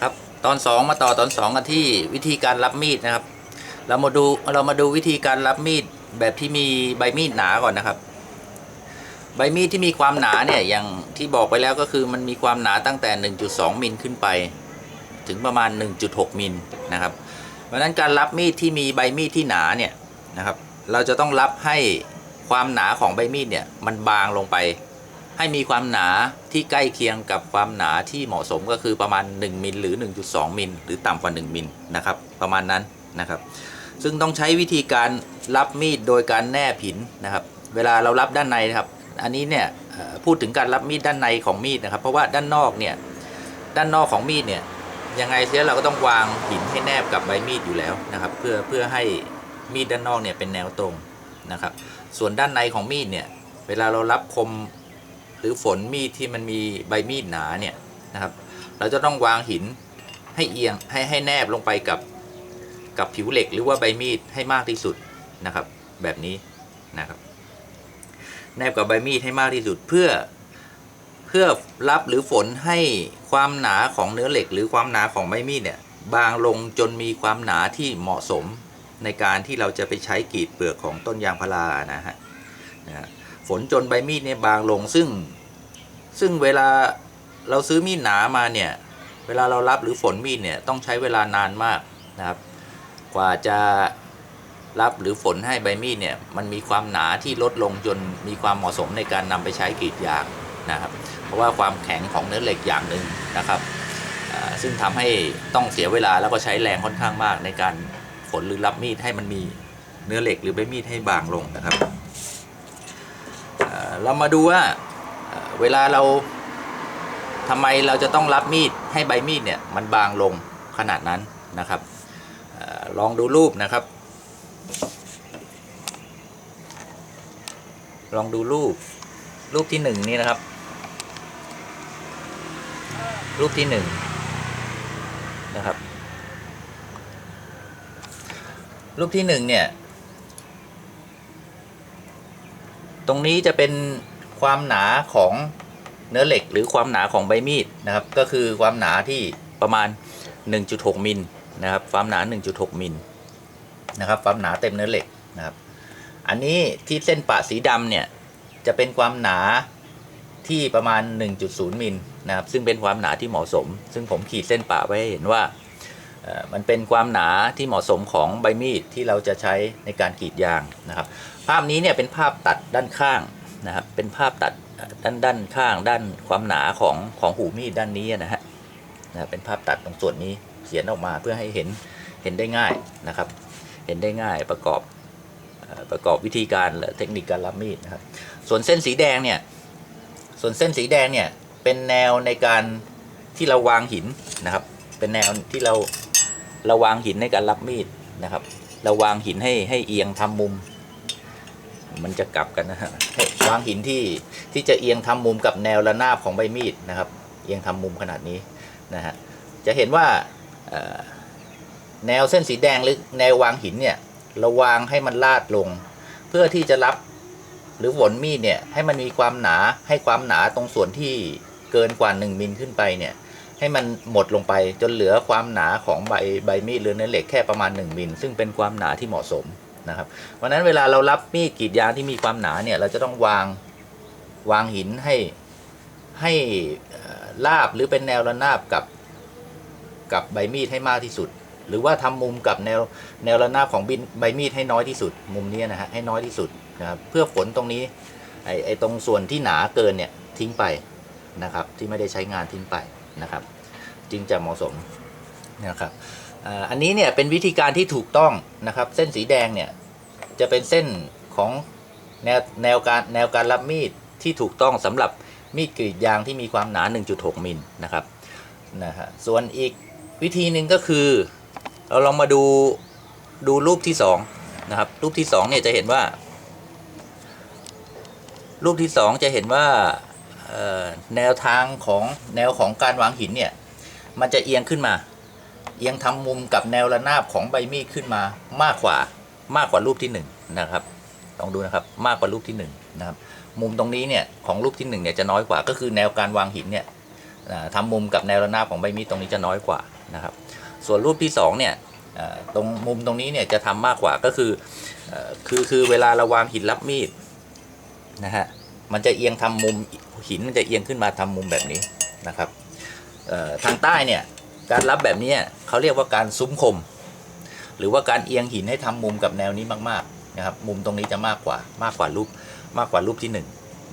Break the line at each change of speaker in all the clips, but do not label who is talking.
ครับตอนสองมาต่อตอนสองกันที่วิธีการรับมีดนะครับ เรามาดูเรามาดูวิธีการรับมีดแบบที่มีใบมีดหนาก่อนนะครับ ใบมีดที่มีความหนาเนี่ยอย่างที่บอกไปแล้วก็คือมันมีความหนาตั้งแต่ 1.2 มิลขึ้นไป ถึงประมาณ 1.6 มิลนะครับ เพราะนั้นการรับมีดที่มีใบมีดที่หนาเนี่ยนะครับ เราจะต้องรับให้ความหนาของใบมีดเนี่ยมันบางลงไป ให้มีความหนาที่ใกล้เคียงกับความหนาที่เหมาะสมก็คือประมาณ 1มิลหรือ 1.2มิลหรือต่ำกว่า 1มิลนะครับประมาณนั้นนะครับ ซึ่งต้องใช้วิธีการรับมีดโดยการแนบหินนะครับ เวลาเรารับด้านในนะครับ อันนี้เนี่ยพูดถึงการรับมีดด้านในของมีดนะครับ เพราะว่าด้านนอกเนี่ยด้านนอกของมีดเนี่ยยังไงเสียเราก็ต้องวางหินให้แนบกับใบมีดอยู่แล้วนะครับ เพื่อเพื่อให้มีดด้านนอกเนี่ยเป็นแนวตรงนะครับ ส่วนด้านในของมีดเนี่ยเวลาเรารับคม หรือฝนมีดที่มันมีใบมีดหนาเนี่ยนะครับ เราจะต้องวางหินให้เอียงให้ให้แนบลงไปกับกับผิวเหล็กหรือว่าใบมีดให้มากที่สุดนะครับ แบบนี้นะครับ แนบกับใบมีดให้มากที่สุดเพื่อเพื่อรับหรือฝนให้ความหนาของเนื้อเหล็ก หรือความหนาของใบมีดเนี่ยบางลงจนมีความหนาที่เหมาะสมในการที่เราจะไปใช้กรีดเปลือกของต้นยางพารานะฮะนะฮะ ฝนจนใบมีดเนี่ยบางลงซึ่ง ซึ่งเวลาเราซื้อมีดหนามาเนี่ย เวลาเรารับหรือฝนมีดเนี่ยต้องใช้เวลานานมากนะครับ กว่าจะรับหรือฝนให้ใบมีดเนี่ยมันมีความหนาที่ลดลงจนมีความเหมาะสมในการนำไปใช้กรีดยางนะครับ เพราะว่าความแข็งของเนื้อเหล็กอย่างหนึ่งนะครับซึ่งทำให้ต้องเสียเวลาแล้วก็ใช้แรงค่อนข้างมากในการฝนหรือรับมีดให้มันมีเนื้อเหล็กหรือใบมีดให้บางลงนะครับ เรามาดูว่าเวลาเราทำไมเราจะต้องรับมีดให้ใบมีดเนี่ยมันบางลงขนาดนั้นนะครับอลองดูรูปนะครับ ลองดูรูปรูปที่หนึ่งนี่นะครับ รูปที่หนึ่งนะครับ รูปที่หนึ่งเนี่ย ตรงนี้จะเป็นความหนาของเนื้อเหล็ก หรือความหนาของใบมีดนะครับ ก็คือความหนาที่ประมาณ 1.6มิลนะครับ ความหนา 1.6มิลนะครับ ความหนาเต็มเนื้อเหล็กนะครับ อันนี้ที่เส้นปะสีดำเนี่ยจะเป็นความหนาที่ประมาณ 1.0มิลนะครับ ซึ่งเป็นความหนาที่เหมาะสม ซึ่งผมขีดเส้นปะไว้เห็นว่า มันเป็นความหนาที่เหมาะสมของใบมีดที่เราจะใช้ในการกรีดยางนะครับ ภาพนี้เนี่ยเป็นภาพตัดด้านข้างนะครับเป็นภาพตัดด้านด้านข้างด้านความหนาของของหูมีดด้านนี้นะฮะนะเป็นภาพตัดตรงส่วนนี้เขียนออกมาเพื่อให้เห็นเห็นได้ง่ายนะครับ เห็นได้ง่ายประกอบประกอบวิธีการและเทคนิคการรับมีดนะครับ ส่วนเส้นสีแดงเนี่ยส่วนเส้นสีแดงเนี่ยเป็นแนวในการที่เราวางหินนะครับ เป็นแนวที่เรา ราวางหินในการรับมีดนะครับราวางหินให้ให้เอียงทำมุม มันจะกลับกันนะฮะวางหินที่ที่จะเอียงทำมุมกับแนวระนาบของใบมีดนะครับ เอียงทำมุมขนาดนี้นะฮะจะเห็นว่าแนวเส้นสีแดงหรือแนววางหินเนี่ยราวางให้มันลาดลง เพื่อที่จะรับหรือฝนมีดเนี่ยให้มันมีความหนาให้ความหนาตรงส่วนที่เกินกว่า 1มิลขึ้นไปเนี่ย ให้มันหมดลงไปจนเหลือความหนาของใบใบมีดหรือเนื้อเหล็กแค่ประมาณ 1มิลซึ่งเป็นความหนาที่เหมาะสมนะครับเพราะนั้นเวลาเรารับมีดกรีดยางที่มีความหนาเนี่ยเราจะต้องวางวางหินให้ให้ราบหรือเป็นแนวระนาบกับกับใบมีดให้มากที่สุด หรือว่าทำมุมกับแนวแนวระนาบของบินใบมีดให้น้อยที่สุด มุมนี้นะฮะให้น้อยที่สุดนะครับเพื่อฝนตรงนี้ไอไอตรงส่วนที่หนาเกินเนี่ยทิ้งไปนะครับที่ไม่ได้ใช้งานทิ้งไป นะครับ จึงจะเหมาะสมนะครับอันนี้เนี่ยเป็นวิธีการที่ถูกต้องนะครับ เส้นสีแดงเนี่ยจะเป็นเส้นของแนวแนวการแนวการรับมีดที่ถูกต้องสำหรับมีดกรีดยางที่มีความหนา 1.6มิลนะครับนะฮะส่วนอีกวิธีหนึ่งก็คือ เราลองมาดูดูรูปที่สองนะครับรูปที่สองเนี่ยจะเห็นว่า รูปที่สองจะเห็นว่า แนวทางของแนวของการวางหินเนี่ยมันจะเอียงขึ้นมา เอียงทำมุมกับแนวระนาบของใบมีดขึ้นมามากกว่ามากกว่ารูปที่หนึ่งนะครับลองดูนะครับมากกว่ารูปที่หนึ่งนะครับมุมตรงนี้เนี่ยของรูปที่หนึ่งเนี่ยจะน้อยกว่าก็คือแนวการวางหินเนี่ยทำมุมกับแนวระนาบของใบมีดตรงนี้จะน้อยกว่านะครับ ส่วนรูปที่สองเนี่ยตรงมุมตรงนี้เนี่ยจะทำมากกว่าก็คือคือคือเวลาเราวางหินรับมีดนะฮะมันจะเอียงทำมุม หินมันจะเอียงขึ้นมาทำมุมแบบนี้นะครับทางใต้เนี่ยการรับแบบนี้เขาเรียกว่าการซุ้มคม หรือว่าการเอียงหินให้ทำมุมกับแนวนี้มากๆนะครับมุมตรงนี้จะมากกว่ามากกว่ารูปมากกว่ารูปที่หนึ่ง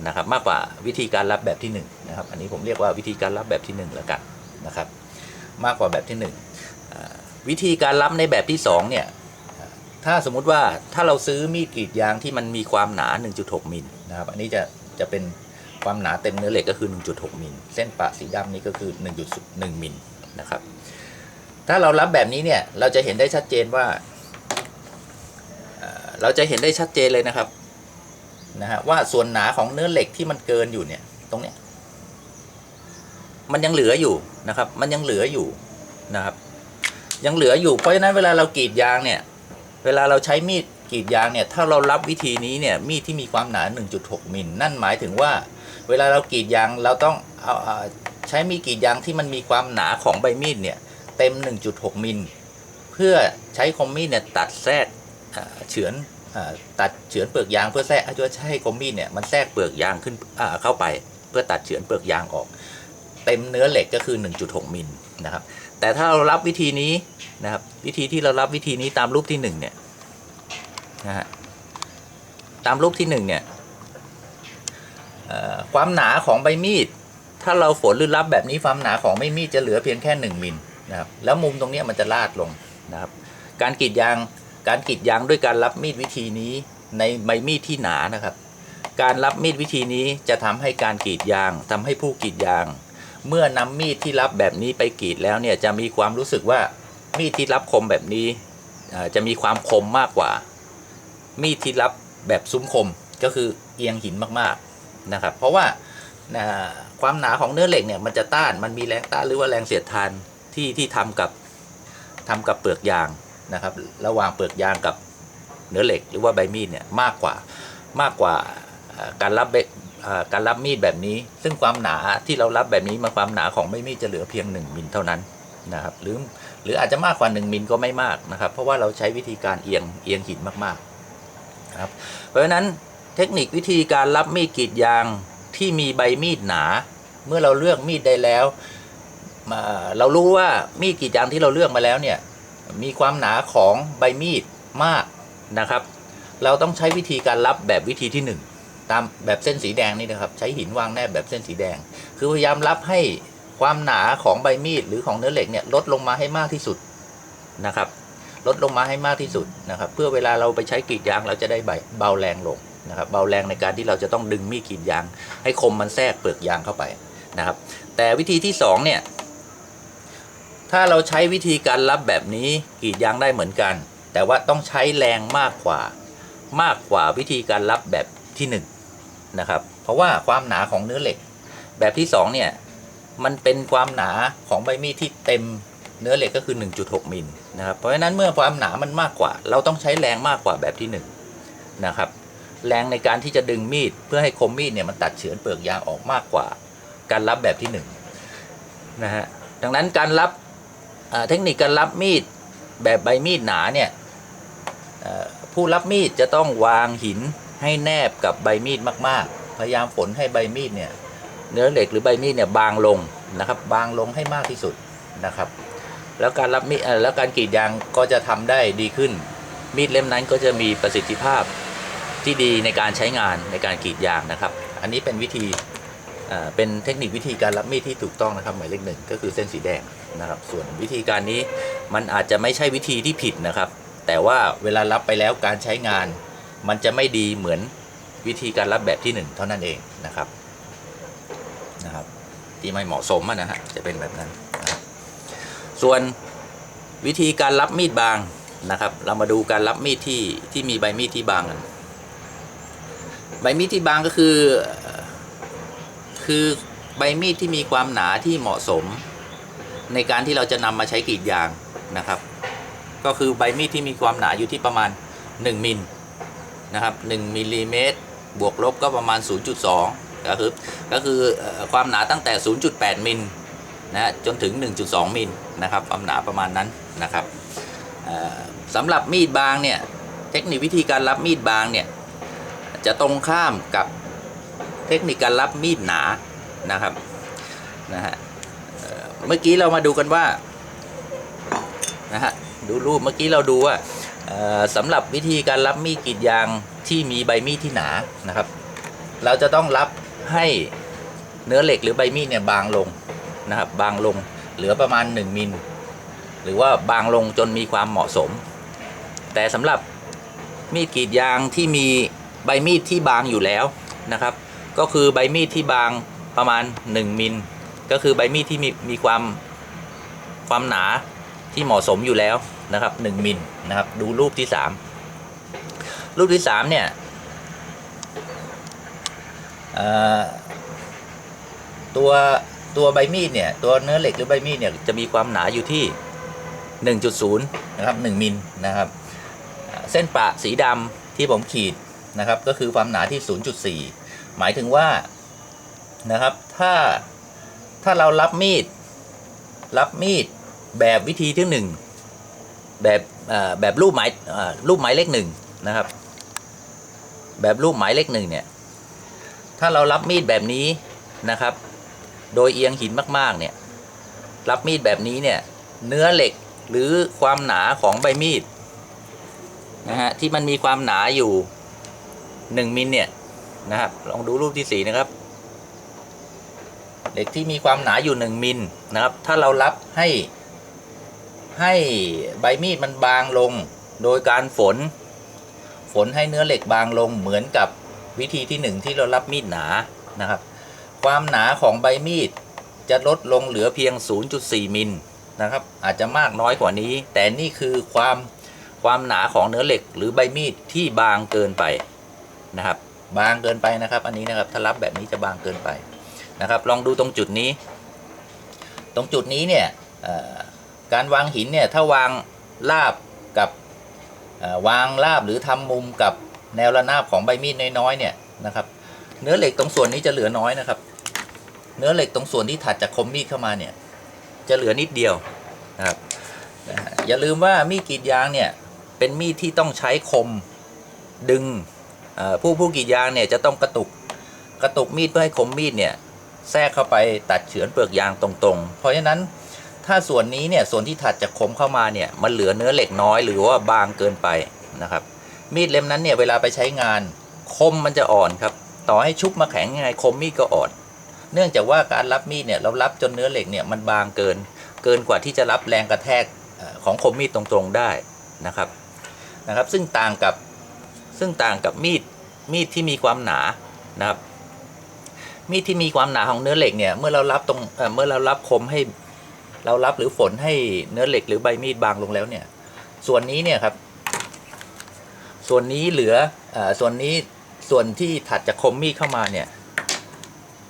นะครับมากกว่าวิธีการรับแบบที่หนึ่งนะครับอันนี้ผมเรียกว่าวิธีการรับแบบที่หนึ่งแล้วกันนะครับมากกว่าแบบที่หนึ่งวิธีการรับในแบบที่สองเนี่ยถ้าสมมุติว่าถ้าเราซื้อมีดกรีดยางที่มันมีความหนา 1.6 มิลนะครับอันนี้จะจะเป็น ความหนาเต็มเนื้อเหล็กก็คือ 1.6มิลเส้นปะสีดำนี่ก็คือ 1.1มิลนะครับ ถ้าเรารับแบบนี้เนี่ย เราจะเห็นได้ชัดเจนว่าเอ่อเราจะเห็นได้ชัดเจนเลยนะครับนะฮะว่าส่วนหนาของเนื้อเหล็กที่มันเกินอยู่เนี่ย ตรงเนี้ยมันยังเหลืออยู่นะครับ มันยังเหลืออยู่นะครับ ยังเหลืออยู่เพราะฉะนั้นเวลาเรากรีดยางเนี่ย เวลาเราใช้มีดกรีดยางเนี่ย ถ้าเรารับวิธีนี้เนี่ย มีดที่มีความหนา 1.6 มิล นั่นหมายถึงว่า เวลาเรากรีดยางเราต้องเอาใช้มีดกรีดยางที่มันมีความหนาของใบมีดเนี่ยเต็ม 1.6 มิล เพื่อใช้คมมีดเนี่ยตัดแทรกเฉือนตัดเฉือนเปลือกยางเพื่อแทรกเพื่อให้คมมีดเนี่ยมันแทรกเปลือกยางขึ้นเข้าไป เพื่อตัดเฉือนเปลือกยางออก เต็มเนื้อเหล็กก็คือ 1.6 มิลนะครับ แต่ถ้าเรารับวิธีนี้นะครับวิธีที่เรารับวิธีนี้ตามรูปที่1เนี่ยนะฮะตามรูปที่1เนี่ยเอ่อ ความหนาของใบมีด ถ้าเราฝนหรือรับแบบนี้ความหนาของใบมีดจะเหลือเพียงแค่ 1มิลนะครับแล้วมุมตรงนี้มันจะลาดลงนะครับ การกรีดยางการกรีดยางด้วยการรับมีดวิธีนี้ในใบมีดที่หนานะครับ การรับมีดวิธีนี้จะทำให้การกรีดยางทำให้ผู้กรีดยาง เมื่อนำมีดที่รับแบบนี้ไปกรีดแล้วเนี่ยจะมีความรู้สึกว่ามีดที่รับคมแบบนี้จะมีความคมมากกว่า มีดที่รับแบบซุ้มคมก็คือเอียงหินมากๆ นะครับ เพราะว่าความหนาของเนื้อเหล็กเนี่ยมันจะต้านมันมีแรงต้านหรือว่าแรงเสียดทานที่ที่ทำกับทำกับเปลือกยางนะครับ ระหว่างเปลือกยางกับเนื้อเหล็กหรือว่าใบมีดเนี่ยมากกว่ามากกว่าการรับเบเอ่อการรับมีดแบบนี้ ซึ่งความหนาที่เรารับแบบนี้มาความหนาของใบมีดจะเหลือเพียง 1มิลเท่านั้นนะครับหรือหรืออาจจะมากกว่า 1มิลก็ไม่มากนะครับ เพราะว่าเราใช้วิธีการเอียงเอียงหินมากๆนะครับเพราะฉะนั้น เทคนิควิธีการรับมีดกรีดยางที่มีใบมีดหนา เมื่อเราเลือกมีดได้แล้วเรารู้ว่ามีดกรีดยางที่เราเลือกมาแล้วเนี่ยมีความหนาของใบมีดมากนะครับ เราต้องใช้วิธีการรับแบบวิธีที่หนึ่งตามแบบเส้นสีแดงนี่นะครับ ใช้หินวางแนบแบบเส้นสีแดง คือพยายามรับให้ความหนาของใบมีดหรือของเนื้อเหล็กเนี่ยลดลงมาให้มากที่สุดนะครับ ลดลงมาให้มากที่สุดนะครับ เพื่อเวลาเราไปใช้กรีดยางเราจะได้ใบเบาแรงลง นะครับเบาแรงในการที่เราจะต้องดึงมีดกรีดยาง ให้คมมันแทรกเปลือกยางเข้าไปนะครับ แต่วิธีที่สองเนี่ยถ้าเราใช้วิธีการรับแบบนี้กรีดยางได้เหมือนกัน แต่ว่าต้องใช้แรงมากกว่ามากกว่าวิธีการรับแบบที่หนึ่งนะครับเพราะว่าความหนาของเนื้อเหล็ก แบบที่สองเนี่ยมันเป็นความหนาของใบมีดที่เต็มเนื้อเหล็กก็คือ 1.6มิลนะครับเพราะฉะนั้นเมื่อความหนามันมากกว่า เราต้องใช้แรงมากกว่าแบบที่หนึ่งนะครับ แรงในการที่จะดึงมีด เพื่อให้คมมีดเนี่ยมันตัดเฉือนเปลือกยางออกมากกว่า การรับแบบที่หนึ่งนะฮะดังนั้นการรับเทคนิคการรับมีดแบบใบมีดหนาเนี่ยผู้รับมีดจะต้องวางหินให้แนบกับใบมีดมาก ๆ พยายามฝนให้ใบมีดเนี่ยเนื้อเหล็กหรือใบมีดเนี่ยบางลงนะครับ บางลงให้มากที่สุดนะครับ แล้วการรับมีดแล้วการกรีดยางก็จะทำได้ดีขึ้น มีดเล่มนั้นก็จะมีประสิทธิภาพ ที่ดีในการใช้งานในการกรีดยางนะครับ อันนี้เป็นวิธีเป็นเทคนิควิธีการรับมีดที่ถูกต้องนะครับหมายเลขหนึ่งก็คือเส้นสีแดงนะครับ ส่วนวิธีการนี้มันอาจจะไม่ใช่วิธีที่ผิดนะครับ แต่ว่าเวลารับไปแล้วการใช้งาน มันจะไม่ดีเหมือนวิธีการรับแบบที่หนึ่งเท่านั้นเองนะครับนะครับ ที่ไม่เหมาะสมะนะฮะจะเป็นแบบนั้นนะส่วนวิธีการรับมีดบางนะครับ เรามาดูการรับมีดที่ที่มีใบมีดที่บางกัน ใบมีดที่บางก็คือ คือใบมีดที่มีความหนาที่เหมาะสม ในการที่เราจะนำมาใช้กรีดยางนะครับ ก็คือใบมีดที่มีความหนาอยู่ที่ประมาณ 1มิลนะครับ1มิลลิเมตรบวกลบก็ประมาณ 0.2 ก็คือก็คือความหนาตั้งแต่ 0.8 มิลนะฮะจนถึง 1.2 มิลนะครับความหนาประมาณนั้นนะครับสำหรับมีดบางเนี่ยเทคนิควิธีการรับมีดบางเนี่ย จะตรงข้ามกับเทคนิคการรับมีดหนานะครับนะฮะเมื่อกี้เรามาดูกันว่านะฮะดูรูปเมื่อกี้เราดูว่าสำหรับวิธีการรับมีดกรีดยางที่มีใบมีดที่หนานะครับ เราจะต้องรับให้เนื้อเหล็กหรือใบมีดเนี่ยบางลงนะครับบางลงเหลือประมาณ 1มิลหรือว่าบางลงจนมีความเหมาะสม แต่สำหรับมีดกรีดยางที่มี ใบมีดที่บางอยู่แล้วนะครับ ก็คือใบมีดที่บางประมาณ 1 มิล ก็คือใบมีดที่มีมีความความหนาที่เหมาะสมอยู่แล้วนะครับ1มิลนะครับ ดูรูปที่ 3 รูปที่ 3 เนี่ยตัวตัวใบมีดเนี่ยตัวเนื้อเหล็กหรือใบมีดเนี่ยจะมีความหนาอยู่ที่ 1.0 นะครับ1มิลนะครับ เส้นประสีดำที่ผมขีด นะครับก็คือความหนาที่ 0.4 หมายถึงว่านะครับถ้าถ้าเรารับมีด รับมีดแบบวิธีที่หนึ่งแบบแบบรูปหมายรูปหมายเลขหนึ่งนะครับ แบบรูปหมายเลขหนึ่งเนี่ยถ้าเรารับมีดแบบนี้นะครับ โดยเอียงหินมากๆเนี่ยรับมีดแบบนี้เนี่ยเนื้อเหล็กหรือความหนาของใบมีดนะฮะที่มันมีความหนาอยู่ หนึ่งมิลเนี่ยนะครับลองดูรูปที่สี่นะครับ เหล็กที่มีความหนาอยู่หนึ่งมิลนะครับ ถ้าเรารับให้ให้ใบมีดมันบางลง โดยการฝน ฝนให้เนื้อเหล็กบางลงเหมือนกับวิธีที่หนึ่งที่เรารับมีดหนานะครับ ความหนาของใบมีดจะลดลงเหลือเพียง 0.4 มิลนะครับ อาจจะมากน้อยกว่านี้ แต่นี่คือความความหนาของเนื้อเหล็กหรือใบมีดที่บางเกินไป นะครับ บางเกินไปนะครับ อันนี้นะครับถ้ารับแบบนี้จะบางเกินไปนะครับ ลองดูตรงจุดนี้ ตรงจุดนี้เนี่ยการวางหินเนี่ยถ้าวางราบกับวางราบหรือทำมุมกับแนวระนาบของใบมีดน้อยๆเนี่ยนะครับ เนื้อเหล็กตรงส่วนนี้จะเหลือน้อยนะครับ เนื้อเหล็กตรงส่วนที่ถัดจากคมมีดเข้ามาเนี่ยจะเหลือนิดเดียวนะครับอย่าลืมว่ามีดกรีดยางเนี่ยเป็นมีดที่ต้องใช้คมดึง ผู้ผู้กรีดยางเนี่ยจะต้องกระตุกกระตุกมีดเพื่อให้คมมีดเนี่ยแทรกเข้าไปตัดเฉือนเปลือกยางตรงๆ เพราะฉะนั้นถ้าส่วนนี้เนี่ยส่วนที่ถัดจากคมเข้ามาเนี่ยมันเหลือเนื้อเหล็กน้อยหรือว่าบางเกินไปนะครับมีดเล่มนั้นเนี่ยเวลาไปใช้งานคมมันจะอ่อนครับต่อให้ชุบมาแข็งยังไงคมมีดก็อ่อน เนื่องจากว่าการรับมีดเนี่ยเรารับจนเนื้อเหล็กเนี่ยมันบางเกินเกินกว่าที่จะรับแรงกระแทกของคมมีดตรงๆได้นะครับนะครับ ซึ่งต่างกับ ซึ่งต่างกับมีดมีดที่มีความหนานะครับ มีดที่มีความหนาของเนื้อเหล็กเนี่ย เมื่อเรารับตรงเเมื่อเรารับคมให้เรารับหรือฝนให้เนื้อเหล็กหรือใบมีดบางลงแล้วเนี่ย ส่วนนี้เนี่ยครับ ส่วนนี้เหลือเอ่อส่วนนี้ส่วนที่ถัดจากคมมีดเข้ามาเนี่ย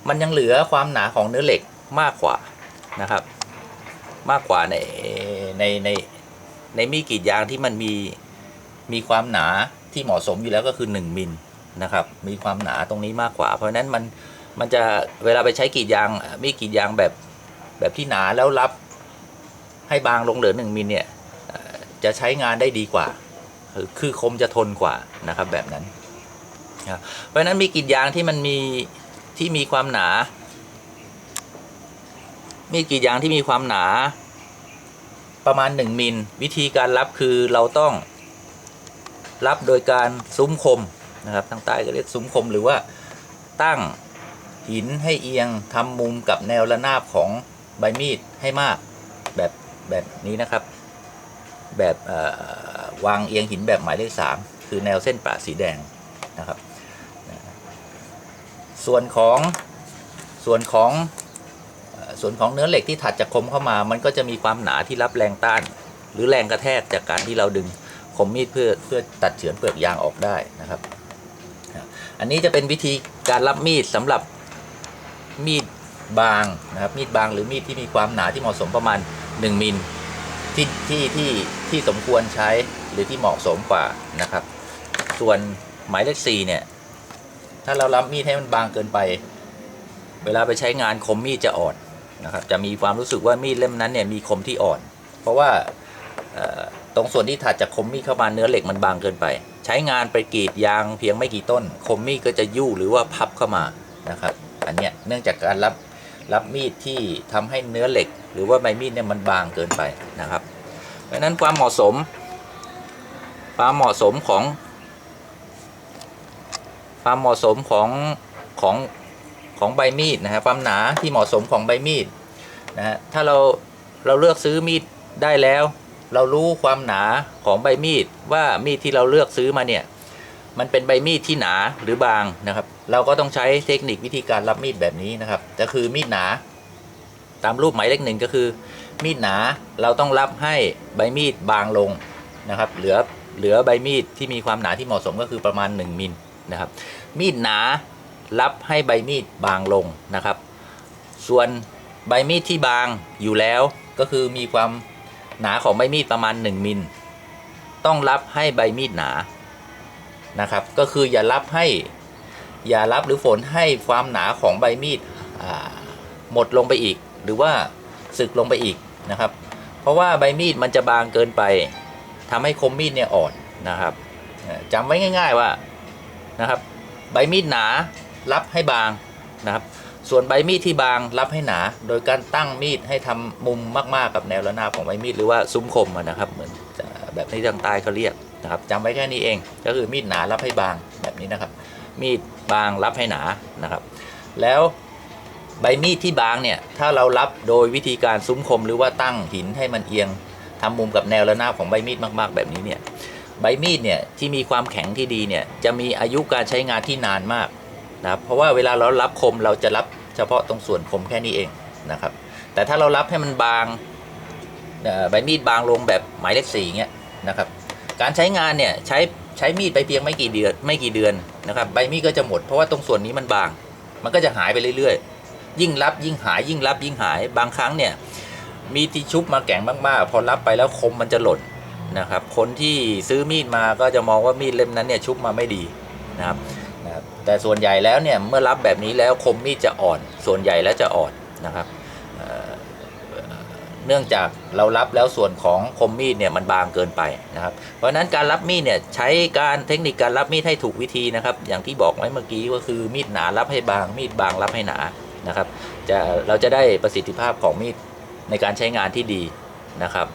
มันยังเหลือความหนาของเนื้อเหล็กมากกว่านะครับ มากกว่าในในในในมีดกรีดยางที่มันมีมีความหนา ที่เหมาะสมอยู่แล้วก็คือ 1 มิลนะครับ มีความหนาตรงนี้มากกว่า เพราะฉะนั้นมันมันจะเวลาไปใช้กรีดยางมีกรีดยางแบบแบบที่หนาแล้วรับให้บางลงเหลือ 1มิลเนี่ยจะใช้งานได้ดีกว่า คือคมจะทนกว่านะครับแบบนั้นนะเพราะฉะนั้นมีกรีดยางที่มันมีที่มีความหนา มีกรีดยางที่มีความหนาประมาณ 1มิลวิธีการรับคือเราต้อง รับโดยการซุ้มคมนะครับทางใต้ก็เรียกซุ้มคมหรือว่าตั้งหินให้เอียงทำมุมกับแนวระนาบของใบมีดให้มากแบบแบบนี้นะครับ แบบวางเอียงหินแบบหมายเลขสามคือแนวเส้นประสีแดงนะครับ ส่วนของส่วนของส่วนของเนื้อเหล็กที่ถัดจากคมเข้ามา มันก็จะมีความหนาที่รับแรงต้าน หรือแรงกระแทกจากการที่เราดึง มมีดเพื่อเพื่อตัดเฉือนเปลือกยางออกได้นะครับ อันนี้จะเป็นวิธีการรับมีดสำหรับมีดบางนะครับมีดบางหรือมีดที่มีความหนาที่เหมาะสมประมาณ 1มิลที่ที่ที่ที่สมควรใช้หรือที่เหมาะสมกว่านะครับ ส่วนหมายเลขสี่เนี่ยถ้าเรารับมีดให้มันบางเกินไป เวลาไปใช้งานคมมีดจะอ่อนนะครับ จะมีความรู้สึกว่ามีดเล่มนั้นเนี่ยมีคมที่อ่อน เพราะว่า ตรงส่วนที่ถัดจากคมมีดเข้ามาเนื้อเหล็กมันบางเกินไป ใช้งานไปกรีดยางเพียงไม่กี่ต้น คมมีดก็จะยู่หรือว่าพับเข้ามานะครับอันเนี้ยเนื่องจากการรับรับมีดที่ทำให้เนื้อเหล็ก หรือว่าใบมีดเนี่ยมันบางเกินไปนะครับ เพราะฉะนั้นความเหมาะสม ความเหมาะสมของ ความเหมาะสมของของของใบมีดนะฮะความหนาที่เหมาะสมของใบมีดนะฮะถ้าเราเราเลือกซื้อมีดได้แล้ว เรารู้ความหนาของใบมีดว่ามีดที่เราเลือกซื้อมาเนี่ยมันเป็นใบมีดที่หนาหรือบางนะครับ เราก็ต้องใช้เทคนิควิธีการรับมีดแบบนี้นะครับก็คือมีดหนา ตามรูปหมายเลขหนึ่งก็คือ มีดหนาเราต้องรับให้ใบมีดบางลงนะครับ เหลือเหลือใบมีดที่มีความหนาที่เหมาะสมก็คือประมาณ 1มิลนะครับ มีดหนารับให้ใบมีดบางลงนะครับ ส่วนใบมีดที่บางอยู่แล้วก็คือมีความ หนาของใบมีดประมาณ 1 มิล ต้องรับให้ใบมีดหนา นะครับ ก็คืออย่ารับให้ อย่ารับหรือฝนให้ความหนาของใบมีดหมดลงไปอีก หรือว่าสึกลงไปอีกนะครับ เพราะว่าใบมีดมันจะบางเกินไปทำให้คมมีดเนี่ยอ่อนนะครับเอ่อจำไว้ง่าย ๆว่านะครับ ใบมีดหนารับให้บางนะครับ ส่วนใบมีดที่บางรับให้หนา โดยการตั้งมีดให้ทำมุมมากๆกับแนวระนาบของใบมีดหรือว่าซุ้มคมนะครับ เหมือนแบบที่ทางใต้เขาเรียกนะครับจำไว้แค่นี้เอง ก็คือมีดหนารับให้บางแบบนี้นะครับ มีดบางรับให้หนานะครับ แล้วใบมีดที่บางเนี่ยถ้าเรารับโดยวิธีการซุ้มคมหรือว่าตั้งหินให้มันเอียงทำมุมกับแนวระนาบของใบมีดมาก ๆ แบบนี้เนี่ยใบมีดเนี่ยที่มีความแข็งที่ดีเนี่ยจะมีอายุการใช้งานที่นานมากนะครับเพราะว่าเวลาเรารับคมเราจะรับ เฉพาะตรงส่วนคมแค่นี้เองนะครับ แต่ถ้าเรารับให้มันบางใบมีดบางลงแบบหมายเลขสี่เงี้ยนะครับ การใช้งานเนี่ยใช้ใช้มีดไปเพียงไม่กี่เดือนไม่กี่เดือนนะครับ ใบมีดก็จะหมดเพราะว่าตรงส่วนนี้มันบาง มันก็จะหายไปเรื่อยๆ ยิ่งรับยิ่งหายยิ่งรับยิ่งหายบางครั้งเนี่ยมีดที่ชุบมาแข็งมากๆ พอรับไปแล้วคมมันจะหล่นนะครับ คนที่ซื้อมีดมาก็จะมองว่ามีดเล่มนั้นเนี่ยชุบมาไม่ดีนะครับ แต่ส่วนใหญ่แล้วเนี่ยเมื่อรับแบบนี้แล้วคมมีดจะอ่อน ส่วนใหญ่แล้วจะอ่อนนะครับเนื่องจากเรารับแล้วส่วนของคมมีดเนี่ยมันบางเกินไปนะครับ เพราะฉะนั้นการรับมีดเนี่ยใช้การเทคนิคการรับมีดให้ถูกวิธีนะครับ อย่างที่บอกไว้เมื่อกี้ก็คือมีดหนารับให้บาง มีดบางรับให้หนานะครับ จะเราจะได้ประสิทธิภาพของมีดในการใช้งานที่ดีนะครับ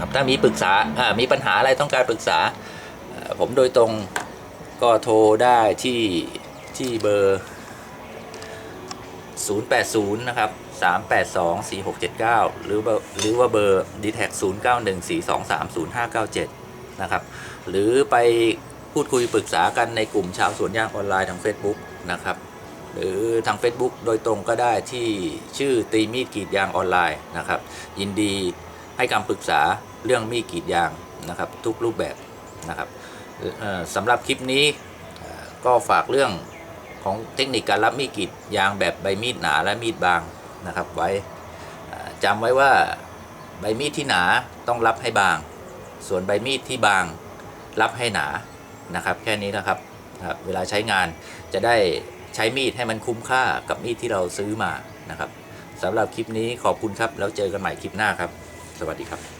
ครับถ้ามีปรึกษามีปัญหาอะไรต้องการปรึกษาผมโดยตรง ก็โทรได้ที่ที่เบอร์ 080 นะครับ 382 4679 หรือหรือว่าเบอร์ d t แท็0914230597 นะครับ หรือไปพูดคุยปรึกษากันในกลุ่มชาวสวนยางออนไลน์ทาง Facebook นะครับ หรือทาง Facebook โดยตรงก็ได้ที่ชื่อตีมีดกรีดยางออนไลน์นะครับ ยินดีให้คำปรึกษาเรื่องมีดกรีดยางนะครับ ทุกรูปแบบนะครับ สำหรับคลิปนี้ก็ฝากเรื่องของเทคนิคการรับมีดกรีดยางแบบใบมีดหนาและมีดบางนะครับ ไว้จำไว้ว่าใบมีดที่หนาต้องรับให้บาง ส่วนใบมีดที่บางรับให้หนานะครับ แค่นี้นะครับนะครับเวลาใช้งานจะได้ใช้มีดให้มันคุ้มค่ากับมีดที่เราซื้อมานะครับสำหรับคลิปนี้ขอบคุณครับ แล้วเจอกันใหม่คลิปหน้าครับ สวัสดีครับ